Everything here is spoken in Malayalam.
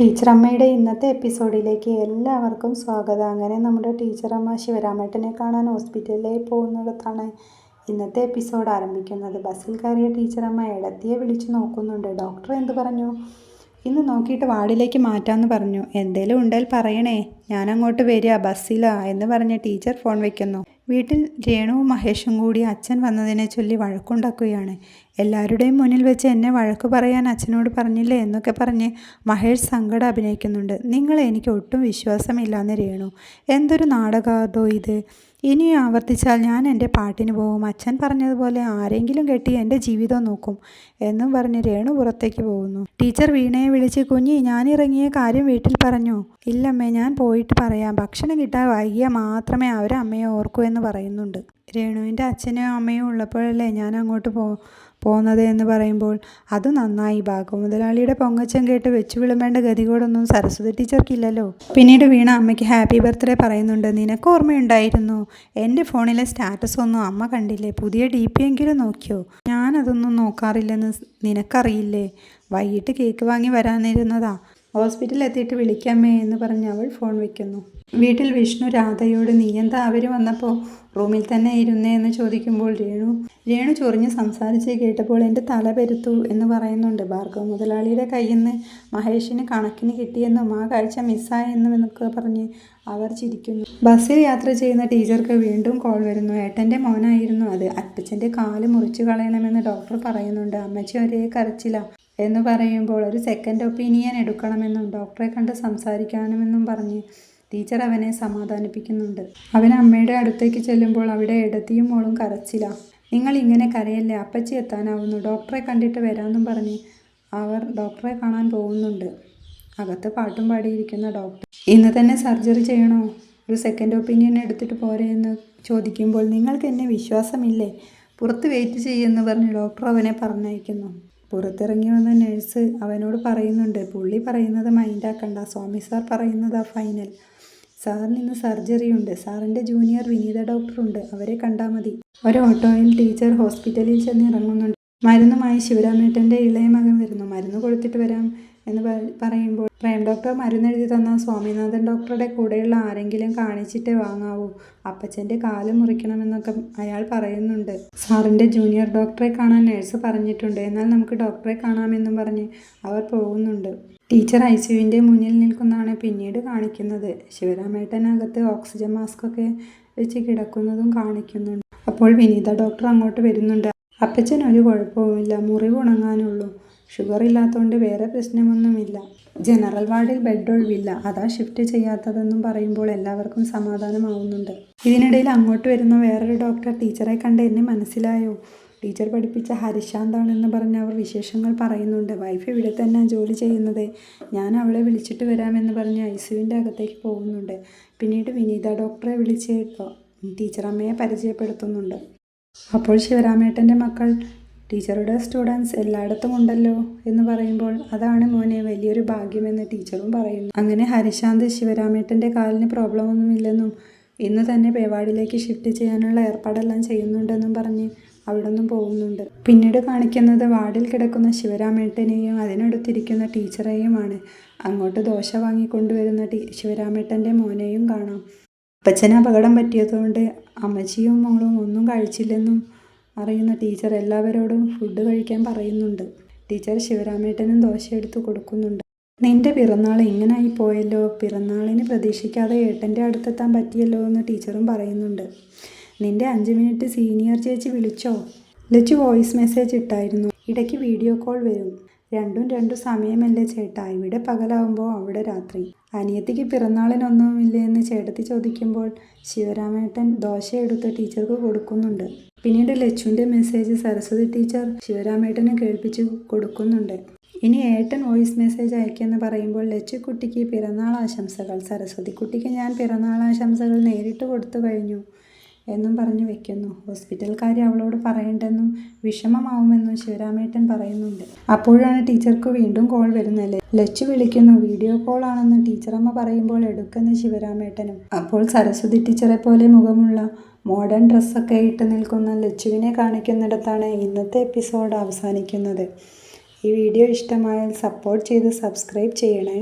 ടീച്ചറമ്മയുടെ ഇന്നത്തെ എപ്പിസോഡിലേക്ക് എല്ലാവർക്കും സ്വാഗതം. അങ്ങനെ നമ്മുടെ ടീച്ചർ അമ്മ ശിവരാമേട്ടനെ കാണാൻ ഹോസ്പിറ്റലിലേക്ക് പോകുന്നിടത്താണ് ഇന്നത്തെ എപ്പിസോഡ് ആരംഭിക്കുന്നത്. ബസ്സിൽ കയറിയ ടീച്ചറമ്മ ഇടത്തിയെ വിളിച്ചു നോക്കുന്നുണ്ട്. ഡോക്ടർ എന്ത് പറഞ്ഞു? ഇന്ന് നോക്കിയിട്ട് വാർഡിലേക്ക് മാറ്റാമെന്ന് പറഞ്ഞു. എന്തേലും ഉണ്ടെങ്കിൽ പറയണേ. ഞാൻ അങ്ങോട്ട് വരിക. ബസ്സിലാ എന്ന് പറഞ്ഞ് ടീച്ചർ ഫോൺ വെക്കുന്നു. വീട്ടിൽ രേണുവും മഹേഷും കൂടി അച്ഛൻ വന്നതിനെ ചൊല്ലി വഴക്കുണ്ടാക്കുകയാണ്. എല്ലാവരുടെയും മുന്നിൽ വെച്ച് എന്നെ വഴക്ക് പറയാൻ അച്ഛനോട് പറഞ്ഞില്ലേ എന്നൊക്കെ പറഞ്ഞ് മഹേഷ് സങ്കടം അഭിനയിക്കുന്നുണ്ട്. നിങ്ങളെ എനിക്ക് ഒട്ടും വിശ്വാസമില്ലാന്ന് രേണു. എന്തൊരു നാടകാതോ ഇത്. ഇനിയും ആവർത്തിച്ചാൽ ഞാൻ എന്റെ പാട്ടിന് പോകും അച്ഛൻ പറഞ്ഞതുപോലെ ആരെങ്കിലും കെട്ടി എന്റെ ജീവിതം നോക്കും എന്നും പറഞ്ഞ് രേണു പുറത്തേക്ക് പോകുന്നു. ടീച്ചർ വീണയെ വിളിച്ച് കുഞ്ഞി ഞാൻ ഇറങ്ങിയ കാര്യം വീട്ടിൽ പറഞ്ഞു. ഇല്ലമ്മേ ഞാൻ പോയിട്ട് പറയാം. ഭക്ഷണം കിട്ടാൻ വൈകിയാൽ മാത്രമേ അവരമ്മയെ ഓർക്കൂ എന്ന് പറയുന്നുണ്ട്. രേണുവിന്റെ അച്ഛനും അമ്മയും ഉള്ളപ്പോഴല്ലേ ഞാൻ അങ്ങോട്ട് പോ പോകുന്നത് എന്ന് പറയുമ്പോൾ അത് നന്നായി. ഭാഗം മുതലാളിയുടെ പൊങ്ങച്ചം കേട്ട് വെച്ചു വിളമ്പേണ്ട ഗതികോടൊന്നും സരസ്വതി ടീച്ചർക്കില്ലല്ലോ. പിന്നീട് വീണ അമ്മയ്ക്ക് ഹാപ്പി ബർത്ത്ഡേ പറയുന്നുണ്ട്. നിനക്ക് ഓർമ്മയുണ്ടായിരുന്നു? എന്റെ ഫോണിലെ സ്റ്റാറ്റസ് ഒന്നും അമ്മ കണ്ടില്ലേ? പുതിയ ഡി പി എങ്കിലും നോക്കിയോ? ഞാനതൊന്നും നോക്കാറില്ലെന്ന് നിനക്കറിയില്ലേ? വൈകിട്ട് കേക്ക് വാങ്ങി വരാനിരുന്നതാ. ഹോസ്പിറ്റലിൽ എത്തിയിട്ട് വിളിക്കാമേ എന്ന് പറഞ്ഞ് അവൾ ഫോൺ വയ്ക്കുന്നു വീട്ടിൽ വിഷ്ണു രാധയോട് നീ എന്താ അവർ വന്നപ്പോൾ റൂമിൽ തന്നെ ഇരുന്നേ? എന്ന് ചോദിക്കുമ്പോൾ രേണു രേണു ചൊറിഞ്ഞ് സംസാരിച്ച് കേട്ടപ്പോൾ എന്റെ തല പെരുത്തു എന്ന് പറയുന്നുണ്ട്. ഭാർഗവ മുതലാളിയുടെ കയ്യിൽ നിന്ന് മഹേഷിന് കണക്കിന് കിട്ടിയെന്നും ആ കാഴ്ച മിസ്സായെന്നും എന്നൊക്കെ പറഞ്ഞ് അവർ ചിരിക്കുന്നു. ബസ്സിൽ യാത്ര ചെയ്യുന്ന ടീച്ചർക്ക് വീണ്ടും കോൾ വരുന്നു. ഏട്ടന്റെ മോനായിരുന്നു അത്. അപ്പച്ചന്റെ കാൽ മുറിച്ചു കളയണമെന്ന് ഡോക്ടർ പറയുന്നുണ്ട്. അമ്മച്ചി ഒരേ കരച്ചില. എന്ന് പറയുമ്പോൾ ഒരു സെക്കൻഡ് ഒപ്പീനിയൻ എടുക്കണമെന്നും ഡോക്ടറെ കണ്ട് സംസാരിക്കണമെന്നും പറഞ്ഞ് ടീച്ചർ അവനെ സമാധാനിപ്പിക്കുന്നുണ്ട്. അവൻ അമ്മയുടെ അടുത്തേക്ക് ചെല്ലുമ്പോൾ അവിടെ ഇടത്തിയും മോളും കരച്ചില്ല നിങ്ങൾ ഇങ്ങനെ കരയല്ലേ? അപ്പച്ചി എത്താനാവുന്നു. ഡോക്ടറെ കണ്ടിട്ട് വരാമെന്നും പറഞ്ഞ് അവർ ഡോക്ടറെ കാണാൻ പോകുന്നുണ്ട്. അകത്ത് പാട്ടും പാടിയിരിക്കുന്ന ഡോക്ടർ ഇന്ന് തന്നെ സർജറി ചെയ്യണോ? ഒരു സെക്കൻഡ് ഒപ്പീനിയൻ എടുത്തിട്ട് പോരെ എന്ന് ചോദിക്കുമ്പോൾ നിങ്ങൾക്ക് എന്നെ വിശ്വാസമില്ലേ? പുറത്ത് വെയിറ്റ് ചെയ്യുമെന്ന് പറഞ്ഞ് ഡോക്ടർ അവനെ പറഞ്ഞയക്കുന്നു. പുറത്തിറങ്ങി വന്ന നഴ്സ് അവനോട് പറയുന്നുണ്ട് പുള്ളി പറയുന്നത് മൈൻഡാക്കണ്ട സ്വാമി സാർ പറയുന്നതാ ഫൈനൽ സാറിന് ഇന്ന് സർജറി ഉണ്ട്. സാറിന്റെ ജൂനിയർ വിനീത ഡോക്ടറുണ്ട് അവരെ കണ്ടാൽ മതി. ഒരു ഓട്ടോയിൽ ടീച്ചർ ഹോസ്പിറ്റലിൽ ചെന്ന് ഇറങ്ങുന്നുണ്ട്. മരുന്നുമായി ശിവരാമേട്ടന്റെ ഇളയ മകൻ വരുന്നു. മരുന്ന് കൊടുത്തിട്ട് വരാം. എന്ന് പറയുമ്പോൾ പ്രേം ഡോക്ടർ മരുന്ന് തന്ന സ്വാമിനാഥൻ ഡോക്ടറുടെ കൂടെയുള്ള ആരെങ്കിലും കാണിച്ചിട്ടേ വാങ്ങാവൂ. അപ്പച്ചന്റെ കാൽ മുറിക്കണമെന്നൊക്കെ അയാൾ പറയുന്നുണ്ട്. സാറിന്റെ ജൂനിയർ ഡോക്ടറെ കാണാൻ നേഴ്സ് പറഞ്ഞിട്ടുണ്ട്. എന്നാൽ നമുക്ക് ഡോക്ടറെ കാണാമെന്നും പറഞ്ഞ് അവർ പോകുന്നുണ്ട്. ടീച്ചർ ഐ സിയുവിന്റെ മുന്നിൽ നിൽക്കുന്നതാണ് പിന്നീട് കാണിക്കുന്നത്. ശിവരാമേട്ടനകത്ത് ഓക്സിജൻ മാസ്കൊക്കെ വെച്ച് കിടക്കുന്നതും കാണിക്കുന്നുണ്ട്. അപ്പോൾ വിനീത ഡോക്ടർ അങ്ങോട്ട് വരുന്നുണ്ട്. അപ്പച്ചൻ ഒരു കുഴപ്പവുമില്ല. മുറിവ് ഉണങ്ങാനുള്ളൂ ഷുഗർ ഇല്ലാത്തതുകൊണ്ട് വേറെ പ്രശ്നമൊന്നുമില്ല. ജനറൽ വാർഡിൽ ബെഡ് ഒഴിവില്ല. അതാ ഷിഫ്റ്റ് ചെയ്യാത്തതെന്നും പറയുമ്പോൾ എല്ലാവർക്കും സമാധാനമാവുന്നുണ്ട്. ഇതിനിടയിൽ അങ്ങോട്ട് വരുന്ന വേറൊരു ഡോക്ടർ ടീച്ചറെ കണ്ട് എന്നെ മനസ്സിലായോ? ടീച്ചർ പഠിപ്പിച്ച ഹരിശാന്താണെന്ന് പറഞ്ഞ് അവർ വിശേഷങ്ങൾ പറയുന്നുണ്ട്. വൈഫ് ഇവിടെ തന്നെ ജോലി ചെയ്യുന്നത്. ഞാൻ അവളെ വിളിച്ചിട്ട് വരാമെന്ന് പറഞ്ഞ് ഐ സിയുവിന്റെ അകത്തേക്ക് പോകുന്നുണ്ട്. പിന്നീട് വിനീത ഡോക്ടറെ വിളിച്ച് ടീച്ചറമ്മയെ പരിചയപ്പെടുത്തുന്നുണ്ട്. അപ്പോൾ ശിവരാമേട്ടന്റെ മക്കൾ ടീച്ചറുടെ സ്റ്റുഡൻസ് എല്ലായിടത്തും ഉണ്ടല്ലോ എന്ന് പറയുമ്പോൾ അതാണ് മോനെ വലിയൊരു ഭാഗ്യമെന്ന് ടീച്ചറും പറയുന്നു. അങ്ങനെ ഹരിശാന്ത് ശിവരാമേട്ടന്റെ കാലിന് പ്രോബ്ലം ഒന്നുമില്ലെന്നും ഇന്ന് തന്നെ പേവാടിലേക്ക് ഷിഫ്റ്റ് ചെയ്യാനുള്ള ഏർപ്പാടെല്ലാം ചെയ്യുന്നുണ്ടെന്നും പറഞ്ഞ് അവിടെ നിന്നും പോകുന്നുണ്ട്. പിന്നീട് കാണിക്കുന്നത് വാർഡിൽ കിടക്കുന്ന ശിവരാമേട്ടനെയും അതിനടുത്തിരിക്കുന്ന ടീച്ചറെയുമാണ്. അങ്ങോട്ട് ദോശ വാങ്ങിക്കൊണ്ടുവരുന്ന ടീ ശിവരാമേട്ടന്റെ മോനെയും കാണാം. അപ്പച്ചന് അപകടം പറ്റിയതുകൊണ്ട് അമ്മച്ചിയും മോളും ഒന്നും കഴിച്ചില്ലെന്നും അറിയുന്ന ടീച്ചർ എല്ലാവരോടും ഫുഡ് കഴിക്കാൻ പറയുന്നുണ്ട്. ടീച്ചർ ശിവരാമേട്ടനും ദോശ എടുത്ത് കൊടുക്കുന്നുണ്ട്. നിന്റെ പിറന്നാൾ ഇങ്ങനായി പോയല്ലോ? പിറന്നാളിന് പ്രതീക്ഷിക്കാതെ ഏട്ടന്റെ അടുത്തെത്താൻ പറ്റിയല്ലോ എന്ന് ടീച്ചറും പറയുന്നുണ്ട്. നിന്റെ അഞ്ച് മിനിറ്റ് സീനിയർ ചേച്ചി വിളിച്ചോ? ലച്ചു വോയിസ് മെസ്സേജ് ഇട്ടായിരുന്നു. ഇടയ്ക്ക് വീഡിയോ കോൾ വരും. രണ്ടും രണ്ടു സമയമല്ലേ ചേട്ടാ? ഇവിടെ പകലാവുമ്പോൾ അവിടെ രാത്രി. അനിയത്തിക്ക് പിറന്നാളിനൊന്നുമില്ലേ? എന്ന് ചേട്ടത്തി ചോദിക്കുമ്പോൾ ശിവരാമേട്ടൻ ദോശ എടുത്ത് ടീച്ചർക്ക് കൊടുക്കുന്നുണ്ട്. പിന്നീട് ലച്ചുവിന്റെ മെസ്സേജ് സരസ്വതി ടീച്ചർ ശിവരാമേട്ടനെ കേൾപ്പിച്ച് കൊടുക്കുന്നുണ്ട്. ഇനി ഏട്ടൻ വോയിസ് മെസ്സേജ് അയക്കുമെന്ന് പറയുമ്പോൾ ലച്ചുക്കുട്ടിക്ക് പിറന്നാൾ ആശംസകൾ. സരസ്വതി കുട്ടിക്ക് ഞാൻ പിറന്നാൾ ആശംസകൾ നേരിട്ട് കൊടുത്തു കഴിഞ്ഞു. എന്നും പറഞ്ഞു വെക്കുന്നു. ഹോസ്പിറ്റൽക്കാർ അവളോട് പറയണ്ടെന്നും വിഷമമാവുമെന്നും ശിവരാമേട്ടൻ പറയുന്നുണ്ട്. അപ്പോഴാണ് ടീച്ചർക്ക് വീണ്ടും കോൾ വരുന്നത്. ലച്ചു വിളിക്കുന്നു വീഡിയോ കോൾ ആണെന്ന് ടീച്ചറമ്മ പറയുമ്പോൾ എടുക്കുന്ന ശിവരാമേട്ടനും. അപ്പോൾ സരസ്വതി ടീച്ചറെ പോലെ മുഖമുള്ള മോഡേൺ ഡ്രസ്സൊക്കെ ഇട്ട് നിൽക്കുന്ന ലച്ചുവിനെ കാണിക്കുന്നിടത്താണ് ഇന്നത്തെ എപ്പിസോഡ് അവസാനിക്കുന്നത്. ഈ വീഡിയോ ഇഷ്ടമായാൽ സപ്പോർട്ട് ചെയ്ത് സബ്സ്ക്രൈബ് ചെയ്യണേ.